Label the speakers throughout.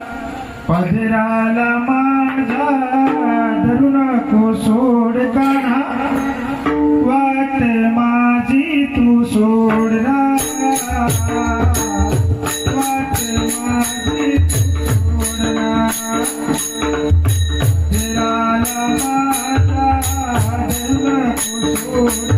Speaker 1: पदराला माझा धरू नको सोड काढा वाट माझी तू सोड वाट माझी तू सोड माझा धरू नको सोड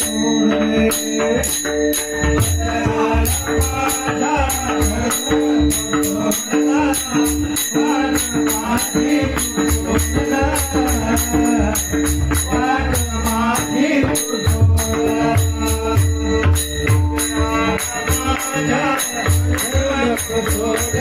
Speaker 1: Thank you.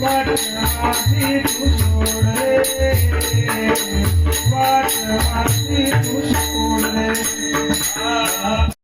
Speaker 1: વાટવાથી તું છોડે વાટવાથી તું છોડે